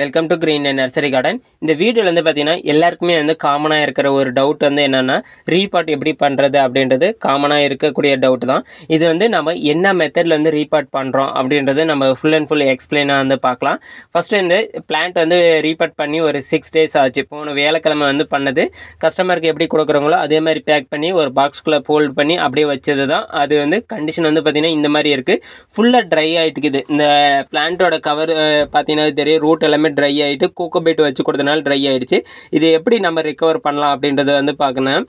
Welcome to green nursery garden இந்த வீடியோவில் வந்து பார்த்தீங்கன்னா எல்லாருக்குமே வந்து காமனாக இருக்கிற ஒரு டவுட் வந்து என்னென்னா ரீபாட் எப்படி பண்ணுறது அப்படின்றது காமனாக இருக்கக்கூடிய டவுட் தான். இது வந்து நம்ம என்ன மெத்தடில் வந்து ரீபாட் பண்ணுறோம் அப்படின்றது நம்ம ஃபுல் அண்ட் ஃபுல் எக்ஸ்பிளைனாக வந்து பார்க்கலாம் ஃபஸ்ட்டு இந்த பிளான்ட் வந்து ரீபாட் பண்ணி ஒரு சிக்ஸ் டேஸ் ஆச்சு. போன வேலைக்கிழமை வந்து பண்ணது. கஸ்டமருக்கு எப்படி கொடுக்குறவங்களோ அதே மாதிரி பேக் பண்ணி ஒரு பாக்ஸ்குள்ளே ஃபோல்ட் பண்ணி அப்படியே வச்சது தான். அது வந்து கண்டிஷன் வந்து பார்த்திங்கன்னா இந்த மாதிரி இருக்குது. ஃபுல்லாக ட்ரை ஆகிட்டுக்குது இந்த பிளான்ட்டோட கவர் பார்த்தீங்கன்னா தெரியும். ரூட் எல்லாமே ட்ரை ஆகிட்டு கோகோபேட் வச்சு கொடுத்தனால ட்ரை ஆகிடுச்சு இது எப்படி நம்ம ரிக்கவர் பண்ணலாம் அப்படின்றத வந்து பார்க்கணும்.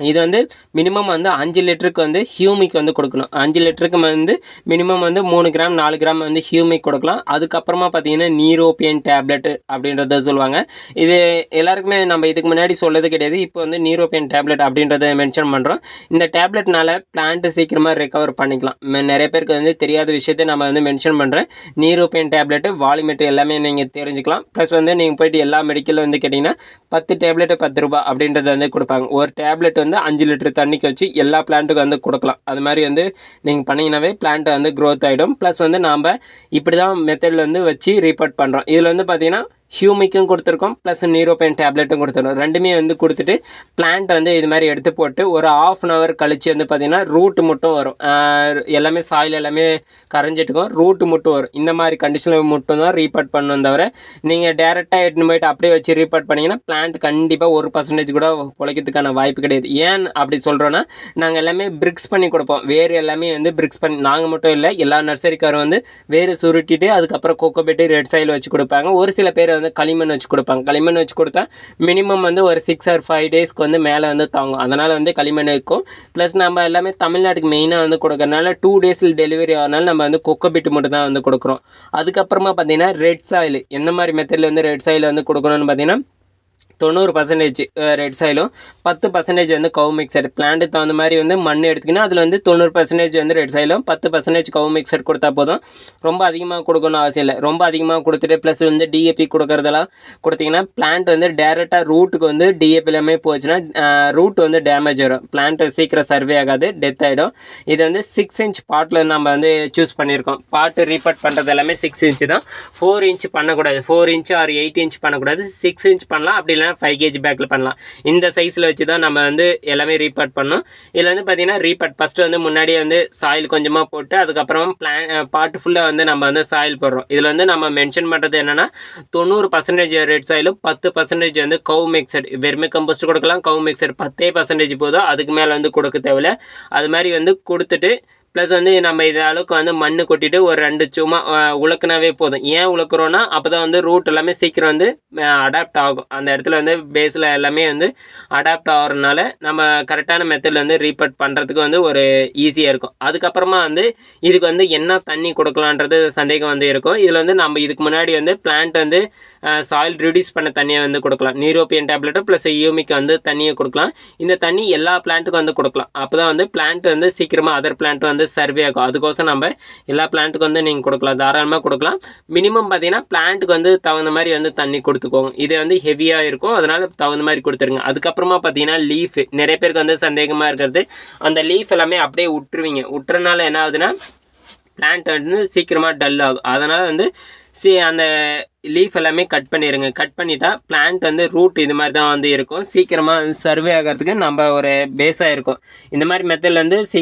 இது வந்து மினிமம் வந்து அஞ்சு லிட்டருக்கு வந்து ஹியூமிக் வந்து கொடுக்கணும். அஞ்சு லிட்டருக்கு வந்து மினிமம் வந்து மூணு கிராம் நாலு கிராம் வந்து ஹியூமிக் கொடுக்கலாம். அதுக்கப்புறமா பார்த்தீங்கன்னா நீரோப்பியன் டேப்லெட் அப்படின்றத சொல்லுவாங்க. இது எல்லாருக்குமே நம்ம இதுக்கு முன்னாடி சொல்லது கிடையாது. இப்போ வந்து நீரோப்பியன் டேப்லெட் அப்படின்றத மென்ஷன் பண்ணுறோம் இந்த டேப்லெட்னால பிளான்ட்டு சீக்கிரமாக ரெக்கவர் பண்ணிக்கலாம். நிறைய பேருக்கு வந்து தெரியாத விஷயத்தை நம்ம வந்து மென்ஷன் பண்ணுறேன் நீரோப்பியன் டேப்லெட்டு வாலிமெட்ரி எல்லாமே நீங்கள் தெரிஞ்சுக்கலாம். ப்ளஸ் வந்து நீங்கள் போயிட்டு எல்லா மெடிக்கலில் வந்து கேட்டிங்கன்னா பத்து டேப்லெட்டு பத்து ரூபாய் அப்படின்றத வந்து கொடுப்பாங்க. ஒரு டேப்லெட் வந்து அஞ்சு லிட்டர் தண்ணிக்கு வச்சு எல்லா பிளான்ட்டுக்கும் வந்து கொடுக்கலாம். அது மாதிரி வந்து நீங்கள் பண்ணிங்கனாவே பிளான்ட்டு வந்து க்ரோத் ஆகிடும் ப்ளஸ் வந்து நாம் இப்படி தான் மெத்தடில் வந்து வச்சு ரீபோர்ட் பண்ணுறோம் இதில் வந்து பார்த்திங்கன்னா ஹியூமிக்கும் கொடுத்துருக்கோம் ப்ளஸ் நீரோபெயின் டேப்லெட்டும் கொடுத்துருக்கோம். ரெண்டுமே வந்து கொடுத்துட்டு பிளான்ட் வந்து இது மாதிரி எடுத்து போட்டு ஒரு ஆஃப் அன் ஹவர் கழிச்சு வந்து பார்த்திங்கன்னா ரூட் மட்டும் வரும். எல்லாமே சாயில் எல்லாமே கரைஞ்சிட்டுக்கும் ரூட் மட்டும் வரும். இந்த மாதிரி கண்டிஷனில் மட்டும் தான் ரீபார்ட் பண்ணணும் தவிர நீங்கள் டேரெக்டாக எடுத்துன்னு போயிட்டு அப்படியே வச்சு ரீபார்ட் பண்ணிங்கன்னா பிளான்ட் கண்டிப்பாக ஒரு பர்சன்டேஜ் கூட பிழைக்கிறதுக்கான வாய்ப்பு கிடையாது. ஏன் அப்படி சொல்கிறோன்னா நாங்கள் எல்லாமே பிரிக்ஸ் பண்ணி கொடுப்போம். வேறு எல்லாமே வந்து பிரிக்ஸ் பண்ணி நாங்கள் மட்டும் இல்லை எல்லா நர்சரிக்காரும் வந்து வேறு சுருட்டிட்டு அதுக்கப்புறம் கோகோபெட்டு ரெட் சைடில் வச்சு கொடுப்பாங்க. ஒரு சில பேர் வந்து களிமண் வச்சு கொடுப்பாங்க. களிமண் வச்சு கொடுத்தா மினிமம் வந்து ஒரு சிக்ஸ் ஆர் ஃபைவ் டேஸ்க்கு வந்து மேலே வந்து தாங்கும். அதனால் வந்து களிமண் இருக்கும் ப்ளஸ் நம்ம எல்லாமே தமிழ்நாட்டுக்கு மெயினாக வந்து கொடுக்கறனால டூ டேஸில் டெலிவரி ஆனாலும் நம்ம வந்து கொக்கோபிட் மட்டும் தான் வந்து கொடுக்குறோம். அதுக்கப்புறமா பார்த்தீங்கன்னா ரெட் சாயில் எந்த மாதிரி மெத்தடில் வந்து ரெட் சாயில் வந்து கொடுக்கணும்னு பார்த்தீங்கன்னா தொண்ணூறு பர்சன்டேஜ் ரெட் சாயிலும் பத்து பர்சன்டேஜ் வந்து கவு மிக்சர் பிளான்ட்டு தகுந்த மாதிரி வந்து மண் எடுத்துக்கினா அதில் வந்து தொண்ணூறு பர்சன்டேஜ் வந்து ரெட் சாயிலும் பத்து பர்சன்டேஜ் கவு மிக்சர் கொடுத்தா போதும். ரொம்ப அதிகமாக கொடுக்கணும் அவசியம் இல்லை. ரொம்ப அதிகமாக கொடுத்துட்டு ப்ளஸ் வந்து டிஏபி கொடுக்குறதெல்லாம் கொடுத்தீங்கன்னா பிளான்ட் வந்து டேரெக்டாக ரூட்டுக்கு வந்து டிஏபி எல்லாமே போச்சுன்னா ரூட் வந்து டேமேஜ் வரும். பிளான்ட் சீக்கிரம் சர்வே ஆகாது டெத் ஆகிடும் இது வந்து சிக்ஸ் இன்ச் பாட்டில் நம்ம வந்து சூஸ் பண்ணியிருக்கோம். பாட்டு ரீபட் பண்ணுறது எல்லாமே சிக்ஸ் இன்ச்சு தான். ஃபோர் இன்ச் பண்ணக்கூடாது. Four inch or eight inch பண்ணக்கூடாது. சிக்ஸ் இன்ச் பண்ணலாம். அப்படி இல்லைனா ஃபைவ் கேஜி பேக்கில் பண்ணலாம். இந்த சைஸில் வச்சு தான் நம்ம வந்து எல்லாமே ரீபட் பண்ணோம் இதில் வந்து பார்த்திங்கன்னா ரீபட் ஃபஸ்ட்டு வந்து முன்னாடியே வந்து சாயில் கொஞ்சமாக போட்டு அதுக்கப்புறம் பிளான் பாட்டு ஃபுல்லாக வந்து நம்ம வந்து சாயில் போடுறோம். இதில் வந்து நம்ம மென்ஷன் பண்ணுறது என்னென்னா தொண்ணூறு பர்சன்டேஜ் ரெட் சாயிலும் பத்து பர்சன்டேஜ் வந்து கவு மிக்சர் வெறுமை கம்போஸ்ட் கொடுக்கலாம் கவு மிக்சர் பத்தே பர்சன்டேஜ் போதும் அதுக்கு மேலே வந்து கொடுக்க தேவையில்ல. அது மாதிரி வந்து கொடுத்துட்டு ப்ளஸ் வந்து நம்ம இது அளவுக்கு வந்து மண் கொட்டிட்டு ஒரு ரெண்டு சும்மா அஹ், உலக்குனாவே போதும். ஏன் உழக்குறோன்னா அப்போ தான் வந்து ரூட் எல்லாமே சீக்கிரம் வந்து அடாப்ட் ஆகும். அந்த இடத்துல வந்து பேஸில் எல்லாமே வந்து அடாப்ட் ஆகிறதுனால நம்ம கரெக்டான மெத்தடில் வந்து ரீபட் பண்ணுறதுக்கு வந்து ஒரு ஈஸியாக இருக்கும். அதுக்கப்புறமா வந்து இதுக்கு வந்து என்ன தண்ணி கொடுக்கலான்றது சந்தேகம் வந்து இருக்கும். இதில் வந்து நம்ம இதுக்கு முன்னாடி வந்து பிளான்ட் வந்து சாயில் ரிடியூஸ் பண்ண தண்ணியை வந்து கொடுக்கலாம். நீரோப்பியன் டேப்லெட்டு ப்ளஸ் யூமிக்கு வந்து தண்ணியை கொடுக்கலாம். இந்த தண்ணி எல்லா பிளான்ட்டுக்கும் வந்து கொடுக்கலாம். அப்போ தான் வந்து பிளான்ட் வந்து சீக்கிரமாக அதர் பிளான்ட் வந்து சர்வே ஆகும். அதுக்கோசம் நம்ம எல்லா பிளான்ட்டுக்கு வந்து நீங்கள் கொடுக்கலாம். தாராளமாக கொடுக்கலாம். மினிமம் பார்த்தீங்கன்னா பிளான்ட்டுக்கு வந்து தகுந்த மாதிரி வந்து தண்ணி கொடுத்துக்கோங்க. இது வந்து ஹெவியாக இருக்கும். அதனால் தகுந்த மாதிரி கொடுத்துருங்க. அதுக்கப்புறமா பார்த்தீங்கன்னா லீஃப் நிறைய பேருக்கு வந்து சந்தேகமாக இருக்கிறது. அந்த லீஃப் எல்லாமே அப்படியே விட்டுருவீங்க விட்டுறனால என்ன ஆகுதுன்னா பிளான்ட் வந்து சீக்கிரமாக டல் ஆகும். அதனால் வந்து சி அந்த லீஃப் எல்லாமே கட் பண்ணிடுங்க கட் பண்ணிட்டா பிளான்ட் வந்து ரூட் இது மாதிரி தான் வந்து இருக்கும். சீக்கிரமாக சர்வே ஆகிறதுக்கு நம்ம ஒரு பேஸாக இருக்கும். இந்த மாதிரி மெத்தடில் வந்து சி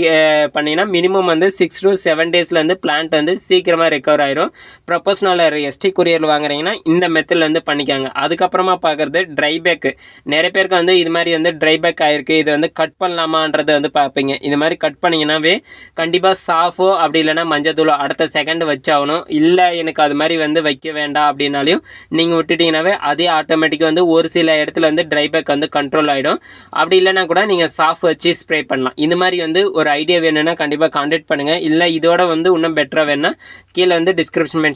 பண்ணிங்கன்னா மினிமம் வந்து சிக்ஸ் டு செவன் டேஸில் வந்து பிளான்ட் வந்து சீக்கிரமாக ரெக்கவர் ஆயிரும். ப்ரொபோஷனல் எஸ்டி குரியர் வாங்குறீங்கன்னா இந்த மெத்தடில் வந்து பண்ணிக்காங்க. அதுக்கப்புறமா பார்க்குறது ட்ரை பேக்கு நிறைய பேருக்கு வந்து இது மாதிரி வந்து ட்ரை பேக் ஆகிருக்கு இது வந்து கட் பண்ணலாமான்றதை வந்து பார்ப்பீங்க இது மாதிரி கட் பண்ணிங்கன்னாவே கண்டிப்பாக சாஃபோ அப்படி இல்லைன்னா மஞ்சத்தூளோ அடுத்த செகண்ட் வச்சாகணும். இல்லை எனக்கு அது மாதிரி வந்து வைக்க வேண்டாம் அப்படின்னு அப்படின்னாலையும் நீங்கள் விட்டுட்டீங்கன்னாவே அதே ஆட்டோமேட்டிக்காக வந்து ஒரு சில இடத்துல வந்து ட்ரை பேக் வந்து கண்ட்ரோல் ஆகிடும் அப்படி இல்லைன்னா கூட நீங்கள் சாஃப் வச்சு ஸ்ப்ரே பண்ணலாம். இந்த மாதிரி வந்து ஒரு ஐடியா வேணும்னா கண்டிப்பாக கான்டாக்ட் பண்ணுங்கள் இல்லை இதோட வந்து இன்னும் பெட்டராக வேணும்னா கீழே வந்து டிஸ்கிரிப்ஷன் மென்ஷன்